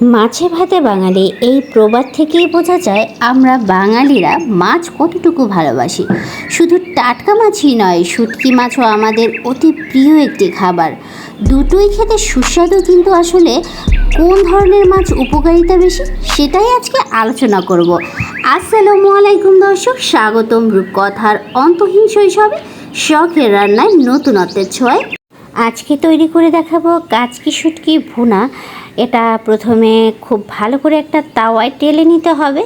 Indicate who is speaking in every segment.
Speaker 1: মাছে ভাতে বাঙালি, এই প্রবাদ থেকেই বোঝা যায় আমরা বাঙালিরা মাছ কতটুকু ভালোবাসি। শুধু টাটকা মাছই নয়, শুটকি মাছও আমাদের অতি প্রিয় একটি খাবার। দুটোই খেতে সুস্বাদু, কিন্তু আসলে কোন ধরনের মাছ উপকারিতা বেশি, সেটাই আজকে আলোচনা করব। আসসালামু আলাইকুম দর্শক, স্বাগতম রূপকথার অন্তহীন শৈশবে, শখের রান্নায় নতুনত্বের ছোঁয়ায়। আজকে তৈরি করে দেখাবো কাচকি শুটকি ভুনা এটা প্রথমে খুব ভালো করে একটা তাওয়ায় টেলে নিতে হবে।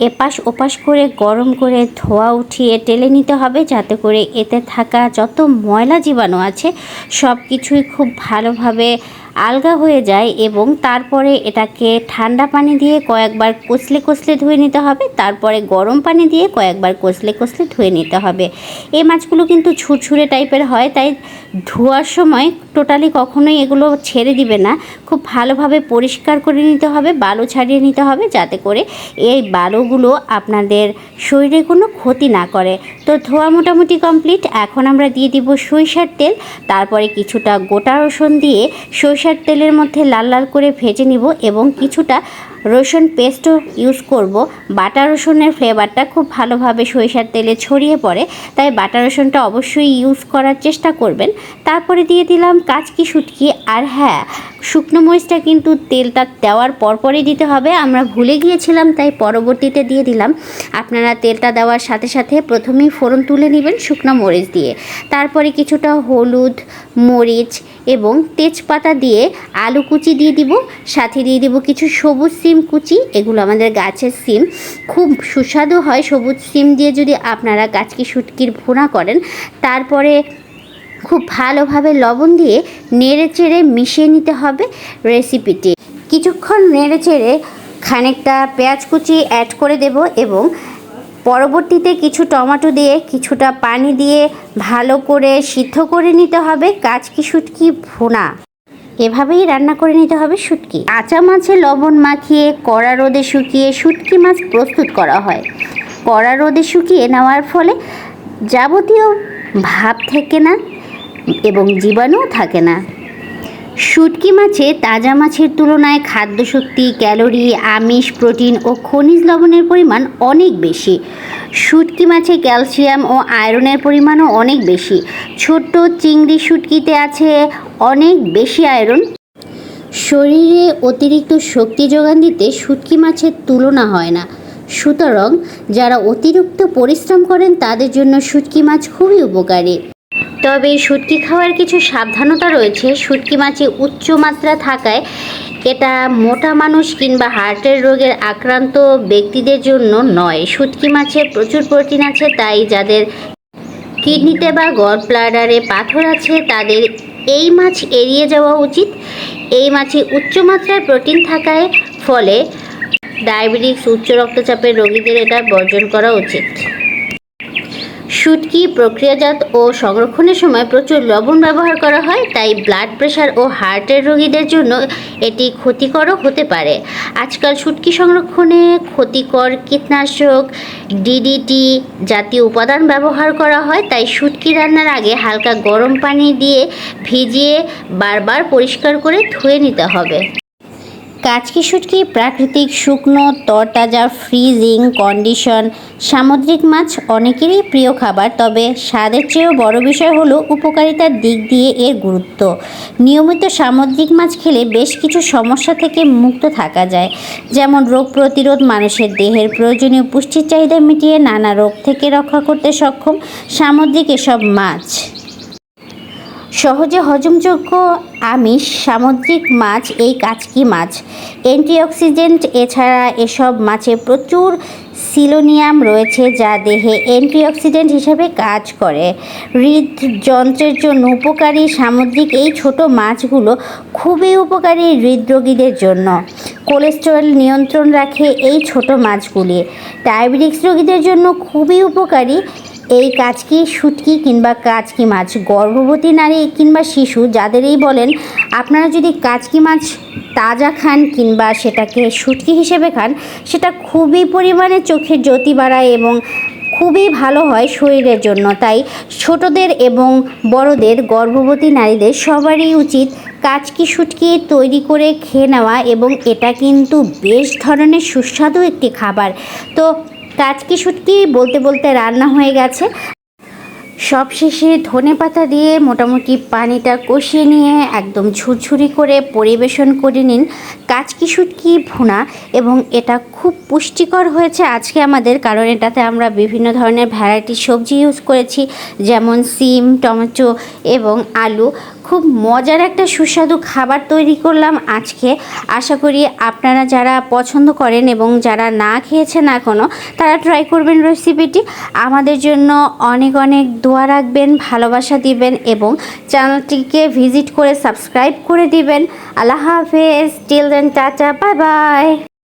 Speaker 1: এপাশ ওপাশ করে গরম করে ধোয়া উঠিয়ে টেলে নিতে হবে যাতে করে এতে থাকা যত ময়লা জীবাণু আছে সব কিছুই খুব ভালোভাবে আলগা হয়ে যায় এবং তারপরে এটাকে ঠান্ডা পানি দিয়ে কয়েকবার কষলে কষলে ধুয়ে নিতে হবে। তারপরে গরম পানি দিয়ে কয়েকবার কষলে কষলে ধুয়ে নিতে হবে। এই মাছগুলো কিন্তু ঝুরঝুরে টাইপের হয়, তাই ধোয়ার সময় টোটালি কখনোই এগুলো ছেড়ে দিবে না। খুব ভালোভাবে পরিষ্কার করে নিতে হবে, বালু ছাড়িয়ে নিতে হবে যাতে করে এই বালুগুলো আপনাদের শরীরে কোনো ক্ষতি না করে। তো ধোয়া মোটামুটি কমপ্লিট। এখন আমরা দিয়ে দিব সরিষার তেল। তারপরে কিছুটা গোটা রসুন দিয়ে সরিষার তেলের মধ্যে লাল লাল করে ভেজে নিব এবং কিছুটা রসুন পেস্টও ইউজ করব। বাটা রসুনের ফ্লেভারটা খুব ভালোভাবে সরিষার তেলে ছড়িয়ে পড়ে, তাই বাটা রসুনটা অবশ্যই ইউজ করার চেষ্টা করবেন। তারপরে দিয়ে দিলাম কাচকি শুটকি, আর হ্যাঁ শুকনো মরিচটা কিন্তু তেলটা দেওয়ার পরপরই দিতে হবে। আমরা ভুলে গিয়েছিলাম, তাই পরবর্তীতে দিয়ে দিলাম। আপনারা তেলটা দেওয়ার সাথে সাথে প্রথমেই ফোড়ন তুলে নেবেন শুকনো মরিচ দিয়ে। তারপরে কিছুটা হলুদ, মরিচ এবং তেজপাতা দিয়ে আলু কুচি দিয়ে দিব, সাথে দিয়ে দিব কিছু সবুজ সিম কুচি, এগুলো আমাদের গাছের সিম। খুব সুস্বাদু হয় সবুজ সিম দিয়ে যদি আপনারা গাছকি শুটকির ভুনা করেন, তারপরে খুব ভালোভাবে লবণ দিয়ে নেড়ে চেড়ে মিশিয়ে নিতে হবে রেসিপিটি। কিছুক্ষণ নেড়ে চেড়ে খানিকটা পেঁয়াজ কুচি অ্যাড করে দেব এবং পরবর্তীতে কিছু টমেটো দিয়ে কিছুটা পানি দিয়ে ভালো করে সিদ্ধ করে নিতে হবে কাচকি শুটকি ভুনা। এভাবেই রান্না করে নিতে হবে শুটকি। কাঁচা মাছে লবণ মাখিয়ে কড়া রোদে শুকিয়ে শুটকি মাছ প্রস্তুত করা হয়। কড়া রোদে শুকিয়ে নেওয়ার ফলে যাবতীয় ভাব থাকে না এবং জীবাণুও থাকে না। শুটকি মাছে তাজা মাছের তুলনায় খাদ্যশক্তি, ক্যালোরি, আমিষ, প্রোটিন ও খনিজ লবণের পরিমাণ অনেক বেশি। শুটকি মাছে ক্যালসিয়াম ও আয়রনের পরিমাণও অনেক বেশি। ছোট্ট চিংড়ি শুটকিতে আছে অনেক বেশি আয়রন। শরীরে অতিরিক্ত শক্তি যোগান দিতে শুটকি মাছের তুলনা হয় না। সুতরাং যারা অতিরিক্ত পরিশ্রম করেন তাদের জন্য শুটকি মাছ খুবই উপকারী। তবে শুটকি খাওয়ার কিছু সাবধানতা রয়েছে। শুটকি মাছে উচ্চ মাত্রা থাকায় এটা মোটা মানুষ কিংবা হার্টের রোগের আক্রান্ত ব্যক্তিদের জন্য নয়। শুটকি মাছে প্রচুর প্রোটিন আছে, তাই যাদের কিডনিতে বা গল ব্লাডারে পাথর আছে, তাদের এই মাছ এড়িয়ে যাওয়া উচিত। এই মাছে উচ্চমাত্রায় প্রোটিন থাকায় ফলে ডায়াবেটিস উচ্চ রক্তচাপের রোগীদের এটা বর্জন করা উচিত। শুটকি প্রক্রিয়াজাত ও সংরক্ষণের সময় প্রচুর লবণ ব্যবহার করা হয়, তাই ব্লাড প্রেশার ও হার্টের রোগীদের জন্য এটি ক্ষতিকরও হতে পারে। আজকাল শুটকি সংরক্ষণে ক্ষতিকর কীটনাশক ডিডিটি জাতীয় উপাদান ব্যবহার করা হয়, তাই শুটকি রান্নার আগে হালকা গরম পানি দিয়ে ভিজিয়ে বারবার পরিষ্কার করে ধুয়ে নিতে হবে। কাচকি শুটকি, প্রাকৃতিক শুকনো, তরতাজা ফ্রিজিং কন্ডিশন সামুদ্রিক মাছ অনেকেরই প্রিয় খাবার, তবে স্বাদের চেয়েও বড় বিষয় হলো উপকারিতার দিক দিয়ে এর গুরুত্ব। নিয়মিত সামুদ্রিক মাছ খেলে বেশ কিছু সমস্যা থেকে মুক্ত থাকা যায়, যেমন রোগ প্রতিরোধ মানুষের দেহের প্রয়োজনীয় পুষ্টির চাহিদা মিটিয়ে নানা রোগ থেকে রক্ষা করতে সক্ষম সামুদ্রিক এসব মাছ। সহজে হজমযোগ্য আমিষ, সামুদ্রিক মাছ, এই কাচকি মাছ? অ্যান্টিঅক্সিডেন্ট এছাড়া এসব মাছে প্রচুর সিলোনিয়াম রয়েছে যা দেহে অ্যান্টিঅক্সিডেন্ট হিসেবে কাজ করে। হৃদযন্ত্রের জন্য উপকারী সামুদ্রিক এই ছোট মাছগুলো খুবই উপকারী হৃদরোগীদের জন্য। কোলেস্টেরল নিয়ন্ত্রণ রাখে এই ছোট মাছগুলি। ডায়াবেটিক্স রোগীদের জন্য খুবই উপকারী এই কাচকি শুটকি কিংবা কাচকি মাছ? গর্ভবতী নারী কিংবা শিশু, যাদেরই বলেন, আপনারা যদি কাচকি মাছ তাজা খান কিংবা সেটাকে শুটকি হিসেবে খান, সেটা খুবই পরিমাণে চোখের জ্যোতি বাড়ায় এবং খুবই ভালো হয় শরীরের জন্য। তাই ছোটদের এবং বড়দের, গর্ভবতী নারীদের সবারই উচিত কাচকি শুটকি তৈরি করে খেয়ে নেওয়া এবং এটা কিন্তু বেশ ধরনের সুস্বাদু একটি খাবার। তো কাচকি সুটকি বলতে বলতে রান্না হয়ে গেছে। সবশেষে ধনে পাতা দিয়ে মোটামুটি পানিটা কষিয়ে নিয়ে একদম ঝুরঝুরি করে পরিবেশন করে নিন। কাচকি শুটকি ভুনা এবং এটা খুব পুষ্টিকর হয়েছে আজকে আমাদের, কারণ এটাতে আমরা বিভিন্ন ধরনের ভ্যারাইটি সবজি ইউজ করেছি, যেমন সিম, টমেটো এবং আলু। খুব মজার একটা সুস্বাদু খাবার তৈরি করলাম আজকে। আশা করি আপনারা যারা পছন্দ করেন এবং যারা না খেয়েছেন এখনও তারা ট্রাই করবেন রেসিপিটি আমাদের জন্য অনেক অনেক দোয়া রাখবেন, ভালোবাসা দিবেন এবং চ্যানেলটিকে ভিজিট করে সাবস্ক্রাইব করে দিবেন। আল্লাহ হাফেজ, till then tata, bye bye.